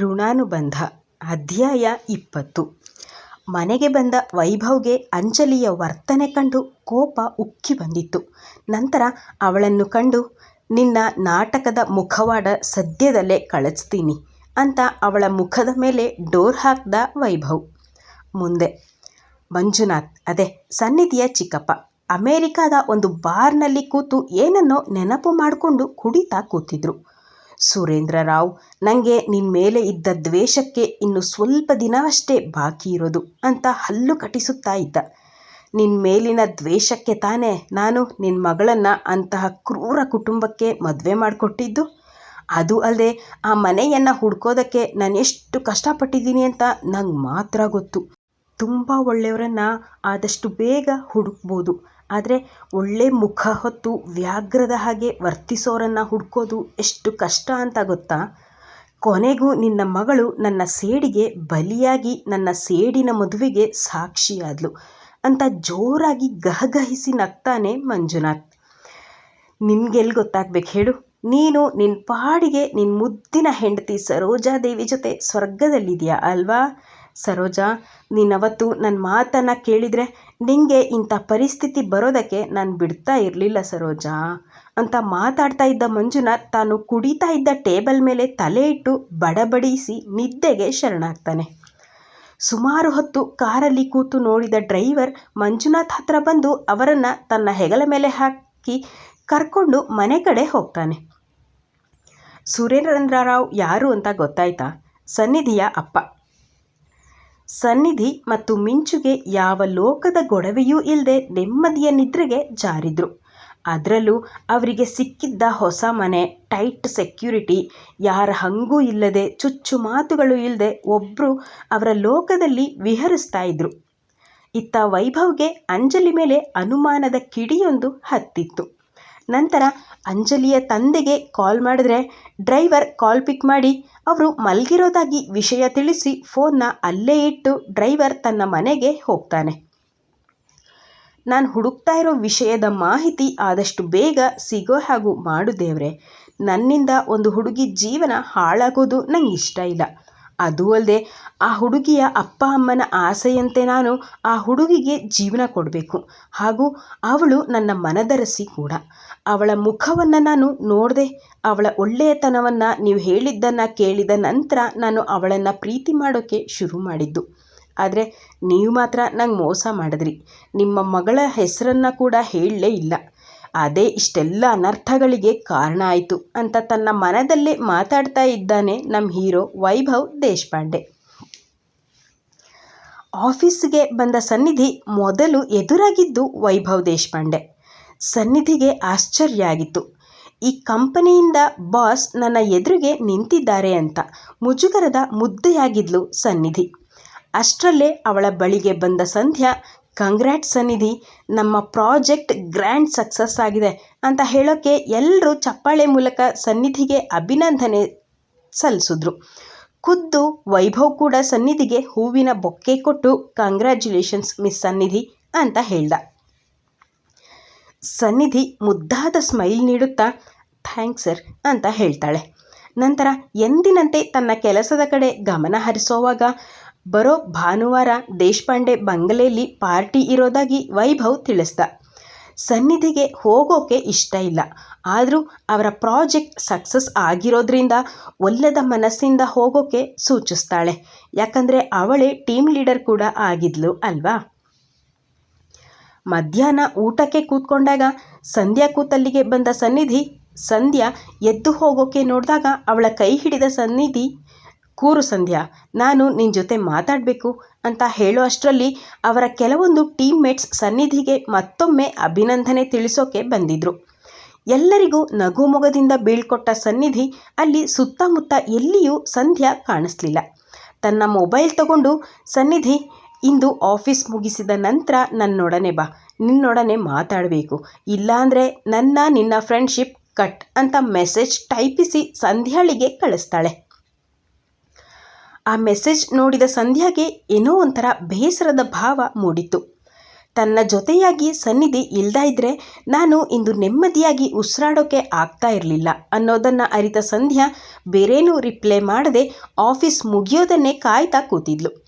ಋಣಾನುಬಂಧ ಅಧ್ಯಾಯ ಇಪ್ಪತ್ತು ಮನೆಗೆ ಬಂದ ವೈಭವ್ಗೆ ಅಂಜಲಿಯ ವರ್ತನೆ ಕಂಡು ಕೋಪ ಉಕ್ಕಿ ಬಂದಿತ್ತು. ನಂತರ ಅವಳನ್ನು ಕಂಡು, ನಿನ್ನ ನಾಟಕದ ಮುಖವಾಡ ಸದ್ಯದಲ್ಲೇ ಕಳಿಸ್ತೀನಿ ಅಂತ ಅವಳ ಮುಖದ ಮೇಲೆ ಡೋರ್ ಹಾಕ್ದ ವೈಭವ್. ಮುಂದೆ, ಮಂಜುನಾಥ್, ಅದೇ ಸನ್ನಿಧಿಯ ಚಿಕ್ಕಪ್ಪ ಅಮೇರಿಕಾದ ಒಂದು ಬಾರ್ನಲ್ಲಿ ಕೂತು ಏನನ್ನೋ ನೆನಪು ಮಾಡಿಕೊಂಡು ಕುಡಿತಾ ಕೂತಿದ್ರು. ಸುರೇಂದ್ರರಾವ್ ನನಗೆ ನಿನ್ನ ಮೇಲೆ ಇದ್ದ ದ್ವೇಷಕ್ಕೆ ಇನ್ನು ಸ್ವಲ್ಪ ದಿನವಷ್ಟೇ ಬಾಕಿ ಇರೋದು ಅಂತ ಹಲ್ಲು ಕಟಿಸುತ್ತಾ ಇದ್ದ. ನಿನ್ನ ಮೇಲಿನ ದ್ವೇಷಕ್ಕೆ ತಾನೇ ನಾನು ನಿನ್ನ ಮಗಳನ್ನು ಅಂತಹ ಕ್ರೂರ ಕುಟುಂಬಕ್ಕೆ ಮದುವೆ ಮಾಡಿಕೊಟ್ಟಿದ್ದು ಅದು ಅಲ್ಲದೆ ಆ ಮನೆಯನ್ನು ಹುಡ್ಕೋದಕ್ಕೆ ಎಷ್ಟು ಕಷ್ಟಪಟ್ಟಿದ್ದೀನಿ ಅಂತ ನಂಗೆ ಮಾತ್ರ ಗೊತ್ತು. ತುಂಬ ಒಳ್ಳೆಯವರನ್ನು ಆದಷ್ಟು ಬೇಗ ಹುಡುಕ್ಬೋದು. ಆದ್ರೆ ಒಳ್ಳೆ ಮುಖ ಹೊತ್ತು ವ್ಯಾಘ್ರದ ಹಾಗೆ ವರ್ತಿಸೋರನ್ನು ಹುಡ್ಕೋದು ಎಷ್ಟು ಕಷ್ಟ ಅಂತ ಗೊತ್ತಾ. ಕೊನೆಗೂ ನಿನ್ನ ಮಗಳು ನನ್ನ ಸೇಡಿಗೆ ಬಲಿಯಾಗಿ ನನ್ನ ಸೇಡಿನ ಮದುವೆಗೆ ಸಾಕ್ಷಿಯಾದ್ಲು ಅಂತ ಜೋರಾಗಿ ಗಹಗಹಿಸಿ ನಗ್ತಾನೆ ಮಂಜುನಾಥ್. ನಿನ್ಗೆಲ್ಲಿ ಗೊತ್ತಾಗ್ಬೇಕು ಹೇಳು. ನೀನು ನಿನ್ನ ಪಾಡಿಗೆ ನಿನ್ನ ಮುದ್ದಿನ ಹೆಂಡತಿ ಸರೋಜಾದೇವಿ ಜೊತೆ ಸ್ವರ್ಗದಲ್ಲಿದೆಯಾ ಅಲ್ವಾ. ಸರೋಜಾ, ನೀನವತ್ತು ನನ್ನ ಮಾತನ್ನು ಕೇಳಿದ್ರೆ ನಿಂಗೆ ಇಂಥ ಪರಿಸ್ಥಿತಿ ಬರೋದಕ್ಕೆ ನಾನು ಬಿಡ್ತಾ ಇರಲಿಲ್ಲ ಸರೋಜಾ ಅಂತ ಮಾತಾಡ್ತಾ ಇದ್ದ ಮಂಜುನಾಥ್ ತಾನು ಕುಡಿತಾ ಇದ್ದ ಟೇಬಲ್ ಮೇಲೆ ತಲೆ ಇಟ್ಟು ಬಡಬಡಿಸಿ ನಿದ್ದೆಗೆ ಶರಣಾಗ್ತಾನೆ. ಸುಮಾರು ಹೊತ್ತು ಕಾರಲ್ಲಿ ಕೂತು ನೋಡಿದ ಡ್ರೈವರ್ ಮಂಜುನಾಥ್ ಹತ್ರ ಬಂದು ಅವರನ್ನು ತನ್ನ ಹೆಗಲ ಮೇಲೆ ಹಾಕಿ ಕರ್ಕೊಂಡು ಮನೆ ಕಡೆ ಹೋಗ್ತಾನೆ. ಸುರೇಂದ್ರರಾವ್ ಯಾರು ಅಂತ ಗೊತ್ತಾಯ್ತಾ. ಸನ್ನಿಧಿಯ ಅಪ್ಪ. ಸನ್ನಿಧಿ ಮತ್ತು ಮಿಂಚುಗೆ ಯಾವ ಲೋಕದ ಗೊಡವೆಯೂ ಇಲ್ಲದೆ ನೆಮ್ಮದಿಯ ನಿದ್ರೆಗೆ ಜಾರಿದ್ರು. ಅದರಲ್ಲೂ ಅವರಿಗೆ ಸಿಕ್ಕಿದ್ದ ಹೊಸ ಮನೆ, ಟೈಟ್ ಸೆಕ್ಯೂರಿಟಿ, ಯಾರ ಹಂಗೂ ಇಲ್ಲದೆ ಚುಚ್ಚು ಮಾತುಗಳು ಇಲ್ಲದೆ ಒಬ್ರು ಅವರ ಲೋಕದಲ್ಲಿ ವಿಹರಿಸ್ತಾ ಇದ್ರು. ಇತ್ತ ವೈಭವ್ಗೆ ಅಂಜಲಿ ಮೇಲೆ ಅನುಮಾನದ ಕಿಡಿಯೊಂದು ಹತ್ತಿತ್ತು. ನಂತರ ಅಂಜಲಿಯ ತಂದೆಗೆ ಕಾಲ್ ಮಾಡಿದ್ರೆ ಡ್ರೈವರ್ ಕಾಲ್ ಪಿಕ್ ಮಾಡಿ, ಅವರು ಮಲಗಿರೋದಾಗಿ ವಿಷಯ ತಿಳಿಸಿ ಫೋನ್ನ ಅಲ್ಲೇ ಇಟ್ಟು ಡ್ರೈವರ್ ತನ್ನ ಮನೆಗೆ ಹೋಗ್ತಾನೆ. ನಾನು ಹುಡುಕ್ತಾ ಇರೋ ವಿಷಯದ ಮಾಹಿತಿ ಆದಷ್ಟು ಬೇಗ ಸಿಗೋ ಹಾಗೂ ಮಾಡು ದೇವ್ರೆ ನನ್ನಿಂದ ಒಂದು ಹುಡುಗಿ ಜೀವನ ಹಾಳಾಗೋದು ನಂಗಿಷ್ಟ ಇಲ್ಲ. ಅದೂ ಅಲ್ದೇ ಆ ಹುಡುಗಿಯ ಅಪ್ಪ ಅಮ್ಮನ ಆಸೆಯಂತೆ ನಾನು ಆ ಹುಡುಗಿಗೆ ಜೀವನ ಕೊಡಬೇಕು ಹಾಗೂ ಅವಳು ನನ್ನ ಮನದರಸಿ ಕೂಡ. ಅವಳ ಮುಖವನ್ನು ನಾನು ನೋಡಿದೆ, ಅವಳ ಒಳ್ಳೆಯತನವನ್ನು ನೀವು ಹೇಳಿದ್ದನ್ನು ಕೇಳಿದ ನಂತರ ನಾನು ಅವಳನ್ನು ಪ್ರೀತಿ ಮಾಡೋಕೆ ಶುರು ಮಾಡಿದ್ದು. ಆದರೆ ನೀವು ಮಾತ್ರ ನಂಗೆ ಮೋಸ ಮಾಡಿದ್ರಿ. ನಿಮ್ಮ ಮಗಳ ಹೆಸರನ್ನು ಕೂಡ ಹೇಳಲೇ ಇಲ್ಲ. ಅದೇ ಇಷ್ಟೆಲ್ಲ ಅನರ್ಥಗಳಿಗೆ ಕಾರಣ ಆಯಿತು ಅಂತ ತನ್ನ ಮನದಲ್ಲೇ ಮಾತಾಡ್ತಾ ಇದ್ದಾನೆ ನಮ್ಮ ಹೀರೋ ವೈಭವ್ ದೇಶಪಾಂಡೆ. ಆಫೀಸಿಗೆ ಬಂದ ಸನ್ನಿಧಿ ಮೊದಲು ಎದುರಾಗಿದ್ದು ವೈಭವ್ ದೇಶಪಾಂಡೆ. ಸನ್ನಿಧಿಗೆ ಆಶ್ಚರ್ಯ ಆಗಿತ್ತು. ಈ ಕಂಪನಿಯಿಂದ ಬಾಸ್ ನನ್ನ ಎದುರಿಗೆ ನಿಂತಿದ್ದಾರೆ ಅಂತ. ಮುಜುಗರದ ಮುದ್ದೆಯಾಗಿದ್ಲು ಸನ್ನಿಧಿ. ಅಷ್ಟರಲ್ಲೇ ಅವಳ ಬಳಿಗೆ ಬಂದ ಸಂಧ್ಯಾ ಕಂಗ್ರ್ಯಾಟ್ ಸನ್ನಿಧಿ. ನಮ್ಮ ಪ್ರಾಜೆಕ್ಟ್ ಗ್ರ್ಯಾಂಡ್ ಸಕ್ಸಸ್ ಆಗಿದೆ ಅಂತ ಹೇಳೋಕ್ಕೆ ಎಲ್ಲರೂ ಚಪ್ಪಾಳೆ ಮೂಲಕ ಸನ್ನಿಧಿಗೆ ಅಭಿನಂದನೆ ಸಲ್ಸಿದ್ರು. ಖುದ್ದು ವೈಭವ್ ಕೂಡ ಸನ್ನಿಧಿಗೆ ಹೂವಿನ ಬೊಕ್ಕೆ ಕೊಟ್ಟು ಕಂಗ್ರ್ಯಾಚುಲೇಷನ್ಸ್ ಮಿಸ್ ಸನ್ನಿಧಿ ಅಂತ ಹೇಳ್ದ. ಸನ್ನಿಧಿ ಮುದ್ದಾದ ಸ್ಮೈಲ್ ನೀಡುತ್ತಾ ಥ್ಯಾಂಕ್ಸ್ ಸರ್ ಅಂತ ಹೇಳ್ತಾಳೆ. ನಂತರ ಎಂದಿನಂತೆ ತನ್ನ ಕೆಲಸದ ಕಡೆ ಗಮನ ಹರಿಸೋವಾಗ, ಬರೋ ಭಾನುವಾರ ದೇಶಪಾಂಡೆ ಬಂಗಲೆಯಲ್ಲಿ ಪಾರ್ಟಿ ಇರೋದಾಗಿ ವೈಭವ್ ತಿಳಿಸ್ದ. ಸನ್ನಿಧಿಗೆ ಹೋಗೋಕೆ ಇಷ್ಟ ಇಲ್ಲ. ಆದರೂ ಅವರ ಪ್ರಾಜೆಕ್ಟ್ ಸಕ್ಸಸ್ ಆಗಿರೋದ್ರಿಂದ ಒಲ್ಲದ ಮನಸ್ಸಿಂದ ಹೋಗೋಕೆ ಸೂಚಿಸ್ತಾಳೆ. ಯಾಕಂದರೆ ಅವಳೇ ಟೀಮ್ ಲೀಡರ್ ಕೂಡ ಆಗಿದ್ಲು ಅಲ್ವಾ. ಮಧ್ಯಾಹ್ನ ಊಟಕ್ಕೆ ಕೂತ್ಕೊಂಡಾಗ ಸಂಧ್ಯಾ ಕೂತಲ್ಲಿಗೆ ಬಂದ ಸನ್ನಿಧಿ, ಸಂಧ್ಯಾ ಎದ್ದು ಹೋಗೋಕೆ ನೋಡಿದಾಗ ಅವಳ ಕೈ ಹಿಡಿದ ಸನ್ನಿಧಿ, ಕೂರು ಸಂಧ್ಯಾ, ನಾನು ನಿನ್ನ ಜೊತೆ ಮಾತಾಡ್ಬೇಕು ಅಂತ ಹೇಳೋ ಅಷ್ಟರಲ್ಲಿ ಅವರ ಕೆಲವೊಂದು ಟೀಮ್ ಮೇಟ್ಸ್ ಸನ್ನಿಧಿಗೆ ಮತ್ತೊಮ್ಮೆ ಅಭಿನಂದನೆ ತಿಳಿಸೋಕೆ ಬಂದಿದ್ರು. ಎಲ್ಲರಿಗೂ ನಗುಮೊಗದಿಂದ ಬೀಳ್ಕೊಟ್ಟ ಸನ್ನಿಧಿ ಅಲ್ಲಿ ಸುತ್ತಮುತ್ತ ಎಲ್ಲಿಯೂ ಸಂಧ್ಯಾ ಕಾಣಿಸ್ಲಿಲ್ಲ. ತನ್ನ ಮೊಬೈಲ್ ತಗೊಂಡು, ಸನ್ನಿಧಿ, ಇಂದು ಆಫೀಸ್ ಮುಗಿಸಿದ ನಂತರ ನನ್ನೊಡನೆ ಬಾ. ನಿನ್ನೊಡನೆ ಮಾತಾಡಬೇಕು ಇಲ್ಲಾಂದರೆ ನನ್ನ ನಿನ್ನ ಫ್ರೆಂಡ್ಶಿಪ್ ಕಟ್ ಅಂತ ಮೆಸೇಜ್ ಟೈಪಿಸಿ ಸಂಧ್ಯಾಳಿಗೆ ಕಳಿಸ್ತಾಳೆ. ಆ ಮೆಸೇಜ್ ನೋಡಿದ ಸಂಧ್ಯಾಗೆ ಏನೋ ಒಂಥರ ಬೇಸರದ ಭಾವ ಮೂಡಿತು. ತನ್ನ ಜೊತೆಯಾಗಿ ಸನ್ನಿಧಿ ಇಲ್ದೇ ಇದ್ದರೆ ನಾನು ಇಂದು ನೆಮ್ಮದಿಯಾಗಿ ಉಸಿರಾಡೋಕೆ ಆಗ್ತಾ ಇರಲಿಲ್ಲ ಅನ್ನೋದನ್ನು ಅರಿತ ಸಂಧ್ಯಾ ಬೇರೇನೂ ರಿಪ್ಲೈ ಮಾಡದೆ ಆಫೀಸ್ ಮುಗಿಯೋದನ್ನೇ ಕಾಯ್ತಾ ಕೂತಿದ್ಲು.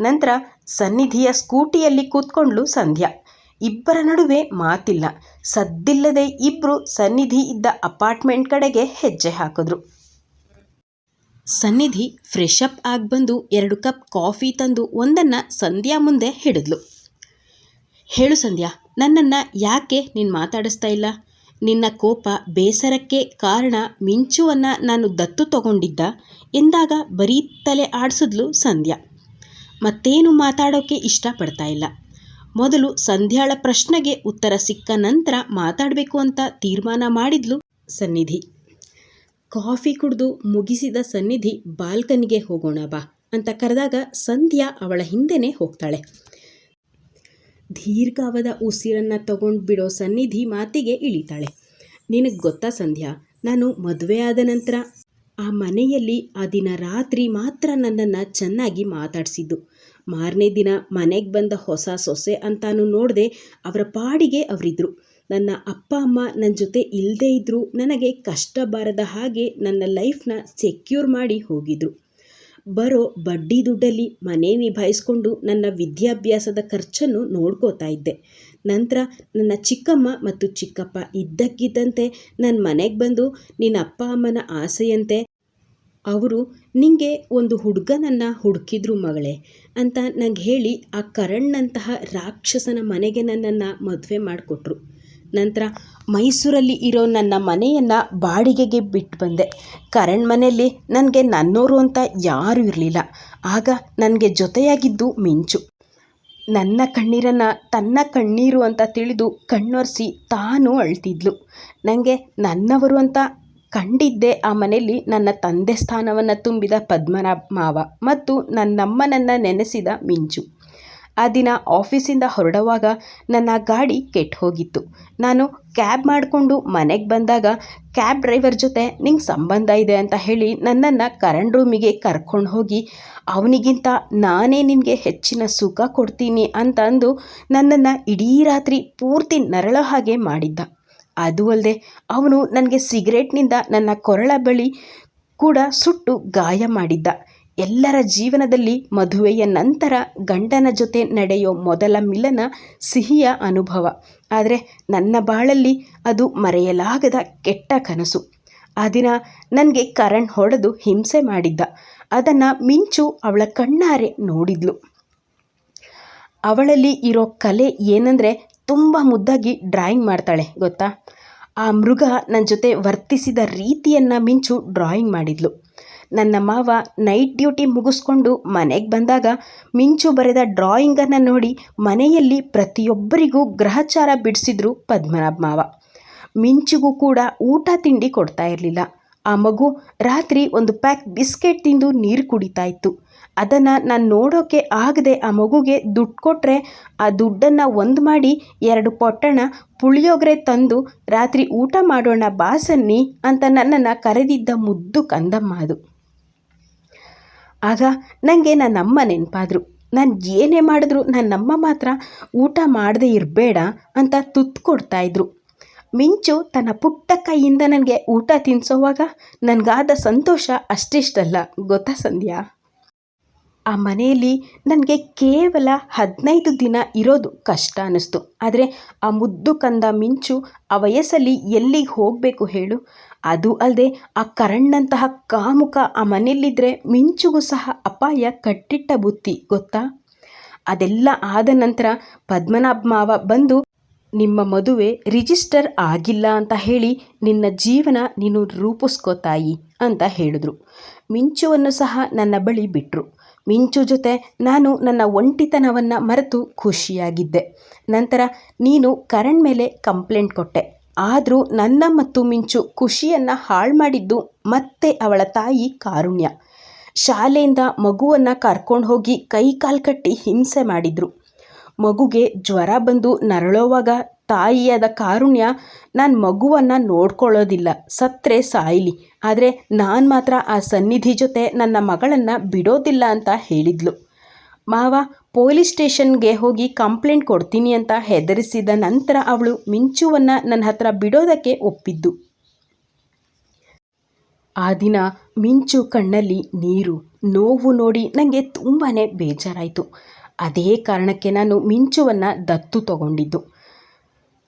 ನಂತರ ಸನ್ನಿಧಿಯ ಸ್ಕೂಟಿಯಲ್ಲಿ ಕೂತ್ಕೊಂಡ್ಲು ಸಂಧ್ಯಾ. ಇಬ್ಬರ ನಡುವೆ ಮಾತಿಲ್ಲ. ಸದ್ದಿಲ್ಲದೆ ಇಬ್ಬರು ಸನ್ನಿಧಿ ಇದ್ದ ಅಪಾರ್ಟ್ಮೆಂಟ್ ಕಡೆಗೆ ಹೆಜ್ಜೆ ಹಾಕಿದ್ರು. ಸನ್ನಿಧಿ ಫ್ರೆಶ್ ಅಪ್ ಆಗಿ ಬಂದು ಎರಡು ಕಪ್ ಕಾಫಿ ತಂದು ಒಂದನ್ನು ಸಂಧ್ಯಾ ಮುಂದೆ ಹಿಡಿದ್ಲು. ಹೇಳು ಸಂಧ್ಯಾ, ನನ್ನನ್ನು ಯಾಕೆ ನೀನು ಮಾತಾಡಿಸ್ತಾ ಇಲ್ಲ? ನಿನ್ನ ಕೋಪ ಬೇಸರಕ್ಕೆ ಕಾರಣ ಮಿಂಚುವನ್ನು ನಾನು ದತ್ತು ತಗೊಂಡಿದ್ದ? ಎಂದಾಗ ಬರೀ ತಲೆ ಆಡಿಸಿದ್ಲು ಸಂಧ್ಯಾ. ಮತ್ತೇನು ಮಾತಾಡೋಕ್ಕೆ ಇಷ್ಟಪಡ್ತಾ ಇಲ್ಲ. ಮೊದಲು ಸಂಧ್ಯಾಳ ಪ್ರಶ್ನೆಗೆ ಉತ್ತರ ಸಿಕ್ಕ ನಂತರ ಮಾತಾಡಬೇಕು ಅಂತ ತೀರ್ಮಾನ ಮಾಡಿದ್ಲು ಸನ್ನಿಧಿ. ಕಾಫಿ ಕುಡಿದು ಮುಗಿಸಿದ ಸನ್ನಿಧಿ ಬಾಲ್ಕನಿಗೆ ಹೋಗೋಣ ಬಾ ಅಂತ ಕರೆದಾಗ ಸಂಧ್ಯಾ ಅವಳ ಹಿಂದೆನೇ ಹೋಗ್ತಾಳೆ. ದೀರ್ಘಾವದ ಉಸಿರನ್ನು ತಗೊಂಡು ಬಿಡೋ ಸನ್ನಿಧಿ ಮಾತಿಗೆ ಇಳಿತಾಳೆ. ನಿನಗೆ ಗೊತ್ತಾ ಸಂಧ್ಯಾ, ನಾನು ಮದುವೆ ಆದ ನಂತರ ಆ ಮನೆಯಲ್ಲಿ ಆ ದಿನ ರಾತ್ರಿ ಮಾತ್ರ ನನ್ನನ್ನು ಚೆನ್ನಾಗಿ ಮಾತಾಡಿಸಿದ್ದು. ಮಾರನೇ ದಿನ ಮನೆಗೆ ಬಂದ ಹೊಸ ಸೊಸೆ ಅಂತಾನು ನೋಡದೆ ಅವರ ಪಾಡಿಗೆ ಅವರಿದ್ದರು ನನ್ನ ಅಪ್ಪ, ಅಮ್ಮ ನನ್ನ ಜೊತೆ ಇಲ್ಲದೇ ಇದ್ದರೂ ನನಗೆ ಕಷ್ಟ ಬಾರದ ಹಾಗೆ ನನ್ನ ಲೈಫ್ನ ಸೆಕ್ಯೂರ್ ಮಾಡಿ ಹೋಗಿದ್ರು. ಬರೋ ಬಡ್ಡಿ ದುಡ್ಡಲ್ಲಿ ಮನೆ ನಿಭಾಯಿಸ್ಕೊಂಡು ನನ್ನ ವಿದ್ಯಾಭ್ಯಾಸದ ಖರ್ಚನ್ನು ನೋಡ್ಕೋತಾ ಇದ್ದೆ. ನಂತರ ನನ್ನ ಚಿಕ್ಕಮ್ಮ ಮತ್ತು ಚಿಕ್ಕಪ್ಪ ಇದ್ದಕ್ಕಿದ್ದಂತೆ ನನ್ನ ಮನೆಗೆ ಬಂದು ನಿನ್ನ ಅಪ್ಪ, ಅಮ್ಮನ ಆಸೆಯಂತೆ ಅವರು ನಿಂಗೆ ಒಂದು ಹುಡುಗನನ್ನು ಹುಡುಕಿದ್ರು ಮಗಳೇ ಅಂತ ನಂಗೆ ಹೇಳಿ ಆ ಕರಣ್ನಂತಹ ರಾಕ್ಷಸನ ಮನೆಗೆ ನನ್ನನ್ನು ಮದುವೆ ಮಾಡಿಕೊಟ್ರು. ನಂತರ ಮೈಸೂರಲ್ಲಿ ಇರೋ ನನ್ನ ಮನೆಯನ್ನು ಬಾಡಿಗೆಗೆ ಬಿಟ್ಟು ಬಂದೆ. ಕರಣ್ ಮನೆಯಲ್ಲಿ ನನಗೆ ನನ್ನೋರು ಅಂತ ಯಾರೂ ಇರಲಿಲ್ಲ. ಆಗ ನನಗೆ ಜೊತೆಯಾಗಿದ್ದು ಮಿಂಚು. ನನ್ನ ಕಣ್ಣೀರನ್ನು ತನ್ನ ಕಣ್ಣೀರು ಅಂತ ತಿಳಿದು ಕಣ್ಣೊರೆಸಿ ತಾನು ಅಳ್ತಿದ್ಲು. ನನಗೆ ನನ್ನವರು ಅಂತ ಕಂಡಿದ್ದೆ ಆ ಮನೆಯಲ್ಲಿ ನನ್ನ ತಂದೆ ಸ್ಥಾನವನ್ನು ತುಂಬಿದ ಪದ್ಮನಾಭ ಮಾವ ಮತ್ತು ನನ್ನಮ್ಮನನ್ನು ನೆನೆಸಿದ ಮಿಂಚು. ಆ ದಿನ ಆಫೀಸಿಂದ ಹೊರಡುವಾಗ ನನ್ನ ಗಾಡಿ ಕೆಟ್ಟು ಹೋಗಿತ್ತು. ನಾನು ಕ್ಯಾಬ್ ಮಾಡಿಕೊಂಡು ಮನೆಗೆ ಬಂದಾಗ ಕ್ಯಾಬ್ ಡ್ರೈವರ್ ಜೊತೆ ನಿಂಗೆ ಸಂಬಂಧ ಇದೆ ಅಂತ ಹೇಳಿ ನನ್ನನ್ನು ಕರಣ್ ರೂಮಿಗೆ ಕರ್ಕೊಂಡು ಹೋಗಿ, ಅವನಿಗಿಂತ ನಾನೇ ನಿನಗೆ ಹೆಚ್ಚಿನ ಸುಖ ಕೊಡ್ತೀನಿ ಅಂತ ಅಂದು ನನ್ನನ್ನು ಇಡೀ ರಾತ್ರಿ ಪೂರ್ತಿ ನರಳ ಹಾಗೆ ಮಾಡಿದ್ದ. ಅದು ಅಲ್ಲದೆ ಅವನು ನನಗೆ ಸಿಗರೇಟ್ನಿಂದ ನನ್ನ ಕೊರಳ ಬಳಿ ಕೂಡ ಸುಟ್ಟು ಗಾಯ ಮಾಡಿದ್ದ. ಎಲ್ಲರ ಜೀವನದಲ್ಲಿ ಮದುವೆಯ ನಂತರ ಗಂಡನ ಜೊತೆ ನಡೆಯೋ ಮೊದಲ ಮಿಲನ ಸಿಹಿಯ ಅನುಭವ. ಆದರೆ ನನ್ನ ಬಾಳಲ್ಲಿ ಅದು ಮರೆಯಲಾಗದ ಕೆಟ್ಟ ಕನಸು. ಆ ದಿನ ನನಗೆ ಕರಣ್ ಹೊಡೆದು ಹಿಂಸೆ ಮಾಡಿದ್ದ. ಅದನ್ನು ಮಿಂಚು ಅವಳ ಕಣ್ಣಾರೆ ನೋಡಿದ್ಲು. ಅವಳಲ್ಲಿ ಇರೋ ಕಲೆ ಏನಂದರೆ ತುಂಬ ಮುದ್ದಾಗಿ ಡ್ರಾಯಿಂಗ್ ಮಾಡ್ತಾಳೆ, ಗೊತ್ತಾ? ಆ ಮೃಗ ನನ್ನ ಜೊತೆ ವರ್ತಿಸಿದ ರೀತಿಯನ್ನು ಮಿಂಚು ಡ್ರಾಯಿಂಗ್ ಮಾಡಿದ್ಲು. ನನ್ನ ಮಾವ ನೈಟ್ ಡ್ಯೂಟಿ ಮುಗಿಸ್ಕೊಂಡು ಮನೆಗೆ ಬಂದಾಗ ಮಿಂಚು ಬರೆದ ಡ್ರಾಯಿಂಗನ್ನು ನೋಡಿ ಮನೆಯಲ್ಲಿ ಪ್ರತಿಯೊಬ್ಬರಿಗೂ ಗ್ರಹಚಾರ ಬಿಡಿಸಿದ್ರು ಪದ್ಮನಾಭ ಮಾವ. ಮಿಂಚಿಗೂ ಕೂಡ ಊಟ ತಿಂಡಿ ಕೊಡ್ತಾ ಇರಲಿಲ್ಲ. ಆ ಮಗು ರಾತ್ರಿ ಒಂದು ಪ್ಯಾಕ್ ಬಿಸ್ಕೆಟ್ ತಿಂದು ನೀರು ಕುಡಿತಾ ಇತ್ತು. ಅದನ್ನು ನಾನು ನೋಡೋಕ್ಕೆ ಆಗದೆ ಆ ಮಗುಗೆ ದುಡ್ಡು ಕೊಟ್ಟರೆ ಆ ದುಡ್ಡನ್ನು ಒಂದು ಮಾಡಿ ಎರಡು ಪೊಟ್ಟಣ ಪುಳಿಯೋಗರೆ ತಂದು ರಾತ್ರಿ ಊಟ ಮಾಡೋಣ ಬಾಸನ್ನಿ ಅಂತ ನನ್ನನ್ನು ಕರೆದಿದ್ದ ಮುದ್ದು ಕಂದಮ್ಮ ಅದು. ಆಗ ನನಗೆ ನನ್ನಮ್ಮ ನೆನಪಾದ್ರು. ನಾನು ಏನೇ ಮಾಡಿದ್ರು ನನ್ನಮ್ಮ ಮಾತ್ರ ಊಟ ಮಾಡದೇ ಇರಬೇಡ ಅಂತ ತುತ್ತು ಕೊಡ್ತಾಯಿದ್ರು ಮಿಂಚು ತನ್ನ ಪುಟ್ಟ ಕೈಯಿಂದ ನನಗೆ ಊಟ ತಿನ್ನಿಸೋವಾಗ ನನಗಾದ ಸಂತೋಷ ಅಷ್ಟಿಷ್ಟಲ್ಲ, ಗೊತ್ತಾ ಸಂಧ್ಯಾ? ಆ ಮನೆಯಲ್ಲಿ ನನಗೆ ಕೇವಲ ಹದಿನೈದು ದಿನ ಇರೋದು ಕಷ್ಟ ಅನ್ನಿಸ್ತು ಆದರೆ ಆ ಮುದ್ದು ಕಂದ ಮಿಂಚು ಆ ವಯಸ್ಸಲ್ಲಿ ಎಲ್ಲಿಗೆ ಹೋಗಬೇಕು ಹೇಳು? ಅದು ಅಲ್ಲದೆ ಆ ಕರಣ್ಣಂತಹ ಕಾಮುಕ ಆ ಮನೆಯಲ್ಲಿದ್ದರೆ ಮಿಂಚುಗೂ ಸಹ ಅಪಾಯ ಕಟ್ಟಿಟ್ಟ ಬುತ್ತಿ, ಗೊತ್ತಾ? ಅದೆಲ್ಲ ಆದ ನಂತರ ಪದ್ಮನಾಭ ಮಾವ ಬಂದು, ನಿಮ್ಮ ಮದುವೆ ರಿಜಿಸ್ಟರ್ ಆಗಿಲ್ಲ ಅಂತ ಹೇಳಿ ನಿನ್ನ ಜೀವನ ನೀನು ರೂಪಿಸ್ಕೋತಾಯಿ ಅಂತ ಹೇಳಿದ್ರು. ಮಿಂಚುವನ್ನು ಸಹ ನನ್ನ ಬಳಿ ಬಿಟ್ಟರು ಮಿಂಚು ಜೊತೆ ನಾನು ನನ್ನ ಒಂಟಿತನವನ್ನು ಮರೆತು ಖುಷಿಯಾಗಿದ್ದೆ. ನಂತರ ನೀನು ಕರಣ್ ಮೇಲೆ ಕಂಪ್ಲೇಂಟ್ ಕೊಟ್ಟೆ. ಆದರೂ ನನ್ನ ಮತ್ತು ಮಿಂಚು ಖುಷಿಯನ್ನು ಹಾಳು ಮಾಡಿದ್ದು ಮತ್ತೆ ಅವಳ ತಾಯಿ ಕಾರುಣ್ಯ. ಶಾಲೆಯಿಂದ ಮಗುವನ್ನು ಕರ್ಕೊಂಡು ಹೋಗಿ ಕೈ ಕಾಲು ಕಟ್ಟಿ ಹಿಂಸೆ ಮಾಡಿದರು. ಮಗುಗೆ ಜ್ವರ ಬಂದು ನರಳೋವಾಗ ತಾಯಿಯಾದ ಕಾರುಣ್ಯ, ನಾನು ಮಗುವನ್ನು ನೋಡ್ಕೊಳ್ಳೋದಿಲ್ಲ ಸತ್ತರೆ ಸಾಯಿಲಿ. ಆದರೆ ನಾನು ಮಾತ್ರ ಆ ಸನ್ನಿಧಿ ಜೊತೆ ನನ್ನ ಮಗಳನ್ನು ಬಿಡೋದಿಲ್ಲ ಅಂತ ಹೇಳಿದ್ಲು. ಮಾವ, ಪೊಲೀಸ್ ಸ್ಟೇಷನ್ಗೆ ಹೋಗಿ ಕಂಪ್ಲೇಂಟ್ ಕೊಡ್ತೀನಿ ಅಂತ ಹೆದರಿಸಿದ ನಂತರ ಅವಳು ಮಿಂಚುವನ್ನು ನನ್ನ ಹತ್ರ ಬಿಡೋದಕ್ಕೆ ಒಪ್ಪಿದ್ದು. ಆ ದಿನ ಮಿಂಚು ಕಣ್ಣಲ್ಲಿ ನೀರು, ನೋವು ನೋಡಿ ನನಗೆ ತುಂಬಾ ಬೇಜಾರಾಯಿತು. ಅದೇ ಕಾರಣಕ್ಕೆ ನಾನು ಮಿಂಚುವನ್ನು ದತ್ತು ತಗೊಂಡಿದ್ದು.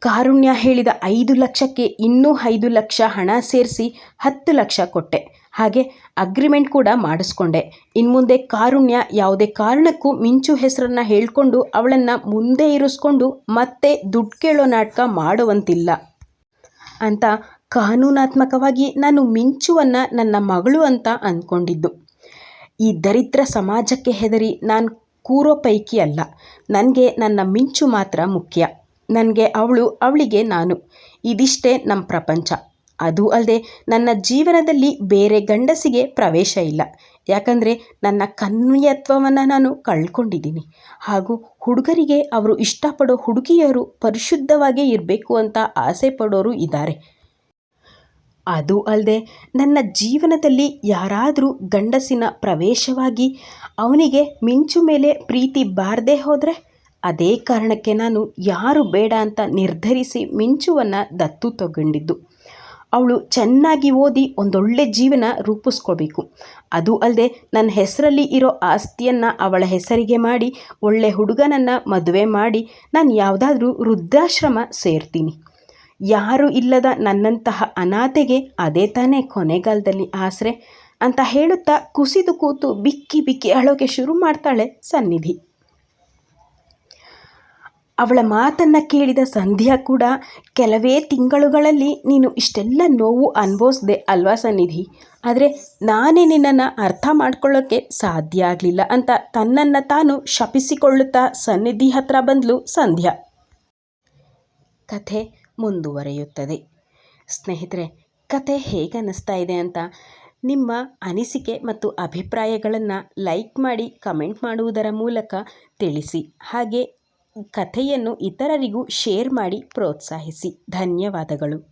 ಕಾರುಣ್ಯ ಹೇಳಿದ ಐದು ಲಕ್ಷಕ್ಕೆ ಇನ್ನೂ ಐದು ಲಕ್ಷ ಹಣ ಸೇರಿಸಿ ಹತ್ತು ಲಕ್ಷ ಕೊಟ್ಟೆ. ಹಾಗೆ ಅಗ್ರಿಮೆಂಟ್ ಕೂಡ ಮಾಡಿಸ್ಕೊಂಡೆ. ಇನ್ನು ಮುಂದೆ ಕಾರುಣ್ಯ ಯಾವುದೇ ಕಾರಣಕ್ಕೂ ಮಿಂಚು ಹೆಸರನ್ನು ಹೇಳಿಕೊಂಡು ಅವಳನ್ನು ಮುಂದೆ ಇರಿಸ್ಕೊಂಡು ಮತ್ತೆ ದುಡ್ಡು ಕೇಳೋ ನಾಟಕ ಮಾಡುವಂತಿಲ್ಲ. ಅಂತ ಕಾನೂನಾತ್ಮಕವಾಗಿ ನಾನು ಮಿಂಚುವನ್ನು ನನ್ನ ಮಗಳು ಅಂತ ಅಂದ್ಕೊಂಡಿದ್ದು ಈ ದರಿದ್ರ ಸಮಾಜಕ್ಕೆ ಹೆದರಿ ನಾನು ಕೂರೋ ಪೈಕಿ ಅಲ್ಲ. ನನಗೆ ನನ್ನ ಮಿಂಚು ಮಾತ್ರ ಮುಖ್ಯ. ನನಗೆ ಅವಳು, ಅವಳಿಗೆ ನಾನು. ಇದಿಷ್ಟೇ ನಮ್ಮ ಪ್ರಪಂಚ. ಅದು ಅಲ್ಲದೆ ನನ್ನ ಜೀವನದಲ್ಲಿ ಬೇರೆ ಗಂಡಸಿಗೆ ಪ್ರವೇಶ ಇಲ್ಲ. ಯಾಕಂದರೆ ನನ್ನ ಕನ್ಯತ್ವವನ್ನು ನಾನು ಕಳ್ಕೊಂಡಿದ್ದೀನಿ. ಹಾಗೂ ಹುಡುಗರಿಗೆ ಅವರು ಇಷ್ಟಪಡೋ ಹುಡುಗಿಯರು ಪರಿಶುದ್ಧವಾಗೇ ಇರಬೇಕು ಅಂತ ಆಸೆ ಪಡೋರು ಇದ್ದಾರೆ. ಅದು ಅಲ್ಲದೆ ನನ್ನ ಜೀವನದಲ್ಲಿ ಯಾರಾದರೂ ಗಂಡಸಿನ ಪ್ರವೇಶವಾಗಿ ಅವನಿಗೆ ಮಿಂಚು ಮೇಲೆ ಪ್ರೀತಿ ಬಾರದೇ ಹೋದರೆ ಅದೇ ಕಾರಣಕ್ಕೆ ನಾನು ಯಾರು ಬೇಡ ಅಂತ ನಿರ್ಧರಿಸಿ ಮಿಂಚುವನ್ನು ದತ್ತು ತಗೊಂಡಿದ್ದು. ಅವಳು ಚೆನ್ನಾಗಿ ಓದಿ ಒಂದೊಳ್ಳೆ ಜೀವನ ರೂಪಿಸ್ಕೋಬೇಕು ಅದು ಅಲ್ಲದೆ ನನ್ನ ಹೆಸರಲ್ಲಿ ಇರೋ ಆಸ್ತಿಯನ್ನು ಅವಳ ಹೆಸರಿಗೆ ಮಾಡಿ, ಒಳ್ಳೆ ಹುಡುಗನನ್ನು ಮದುವೆ ಮಾಡಿ ನಾನು ಯಾವುದಾದ್ರೂ ವೃದ್ಧಾಶ್ರಮ ಸೇರ್ತೀನಿ. ಯಾರು ಇಲ್ಲದ ನನ್ನಂತಹ ಅನಾಥೆಗೆ ಅದೇ ತಾನೇ ಕೊನೆಗಾಲದಲ್ಲಿ ಆಸರೆ ಅಂತ ಹೇಳುತ್ತಾ ಕುಸಿದು ಕೂತು ಬಿಕ್ಕಿ ಬಿಕ್ಕಿ ಅಳೋಕೆ ಶುರು ಮಾಡ್ತಾಳೆ ಸನ್ನಿಧಿ. ಅವಳ ಮಾತನ್ನು ಕೇಳಿದ ಸಂಧ್ಯಾ ಕೂಡ, ಕೆಲವೇ ತಿಂಗಳುಗಳಲ್ಲಿ ನೀನು ಇಷ್ಟೆಲ್ಲ ನೋವು ಅನುಭವಿಸ್ದೆ ಅಲ್ವಾ ಸನ್ನಿಧಿ? ಆದರೆ ನಾನೇ ನಿನ್ನನ್ನು ಅರ್ಥ ಮಾಡ್ಕೊಳ್ಳೋಕ್ಕೆ ಸಾಧ್ಯ ಆಗಲಿಲ್ಲ ಅಂತ ತನ್ನನ್ನು ತಾನು ಶಪಿಸಿಕೊಳ್ಳುತ್ತಾ ಸನ್ನಿಧಿ ಹತ್ರ ಬಂದಳು ಸಂಧ್ಯಾ. ಕಥೆ ಮುಂದುವರೆಯುತ್ತದೆ. ಸ್ನೇಹಿತರೆ ಕತೆ ಹೇಗೆ ಅನ್ನಿಸ್ತಾ ಇದೆ ಅಂತ ನಿಮ್ಮ ಅನಿಸಿಕೆ ಮತ್ತು ಅಭಿಪ್ರಾಯಗಳನ್ನು ಲೈಕ್ ಮಾಡಿ, ಕಮೆಂಟ್ ಮಾಡುವುದರ ಮೂಲಕ ತಿಳಿಸಿ. ಹಾಗೆ ಕಥೆಯನ್ನು ಇತರರಿಗೂ ಶೇರ್ ಮಾಡಿ ಪ್ರೋತ್ಸಾಹಿಸಿ. ಧನ್ಯವಾದಗಳು.